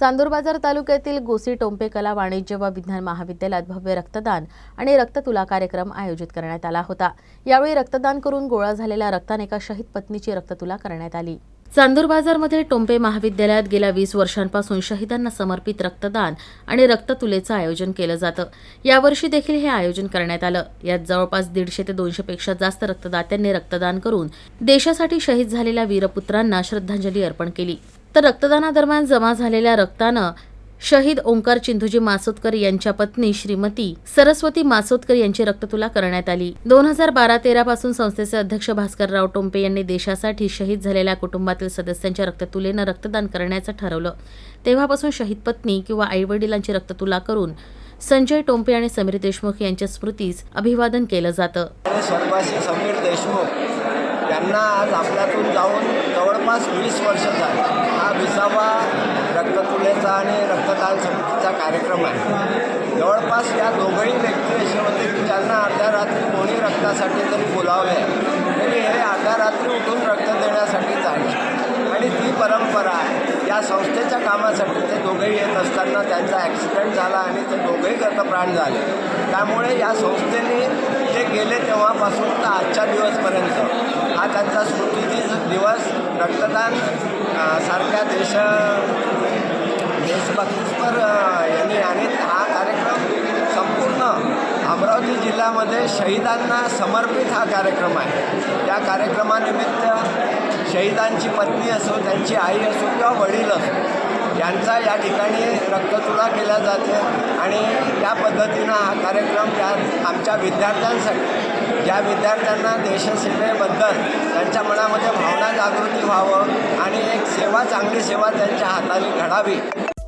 चांदूर बाजार तालुक्यातील गोसी टोंपे कला वाणिज्य व विज्ञान महाविद्यालयात भव्य रक्तदान आणि रक्ततुला कार्यक्रम आयोजित करण्यात आला होता. यावेळी रक्तदान करून गोळा झालेल्या रक्ताने एका शहीद पत्नीची रक्ततुला करण्यात आली. चांदूर बाजारमध्ये टोंपे महाविद्यालयात गेल्या वीस वर्षांपासून शहीदांना समर्पित रक्तदान आणि रक्ततुलेचं आयोजन केलं जातं. यावर्षी देखील हे आयोजन करण्यात आलं. यात जवळपास दीडशे ते दोनशेपेक्षा जास्त रक्तदात्यांनी रक्तदान करून देशासाठी शहीद झालेल्या वीरपुत्रांना श्रद्धांजली अर्पण केली. तर रक्तदानादरम्यान जमा झालेल्या रक्तानं शहीद ओंकार चिंधूजी मासोदकर यांच्या पत्नी श्रीमती सरस्वती मासोदकर यांची रक्ततुला करण्यात आली. दोन हजार बारा तेरा पासून संस्थेचे अध्यक्ष भास्करराव टोंपे यांनी देशासाठी शहीद झालेल्या कुटुंबातील सदस्यांच्या रक्ततुलेनं रक्तदान करण्याचं ठरवलं. तेव्हापासून शहीद पत्नी किंवा आईवडिलांची रक्ततुला करून संजय टोंपे आणि समीर देशमुख यांच्या स्मृतीस अभिवादन केलं जातं. समीर देशमुख त्यांना आज आपल्यातून जाऊन जवळपास वीस वर्ष झाली. हा विसावा रक्ततुलेचा आणि रक्तदान समितीचा कार्यक्रम आहे. जवळपास या दोघंही व्यक्ती असे होते की ज्यांना अर्ध्या रात्री कोणी रक्तासाठी तरी बोलावले तरी हे अर्ध्या रात्री उठून रक्त देण्यासाठी जायचे. आणि ती परंपरा आहे. या संस्थेच्या कामासाठी ते दोघंही येत असताना त्यांचा ॲक्सिडेंट झाला आणि ते दोघंही गतप्राण झाले. त्यामुळे या संस्थेने गेले तेव्हापासून तर आजच्या दिवसपर्यंत. हा त्यांचा स्मृतीची दिवस रक्तदान सारख्या देश देशभक्तीपर यांनी आणि हा कार्यक्रम संपूर्ण अमरावती जिल्ह्यामध्ये शहीदांना समर्पित हा कार्यक्रम आहे. या कार्यक्रमानिमित्त शहीदांची पत्नी असो त्यांची आई असो किंवा वडील असो यांचा या ठिकाणी रक्तचुडा केला जाते आणि त्या पद्धतीनं हा कार्यक्रम त्या आमच्या विद्यार्थ्यांसाठी ज्या विद्यार्थ्यांना देशसेवेबद्दल त्यांच्या मनामध्ये भावना जागृती व्हावं आणि एक सेवा चांगली सेवा त्यांच्या हाताने घडावी.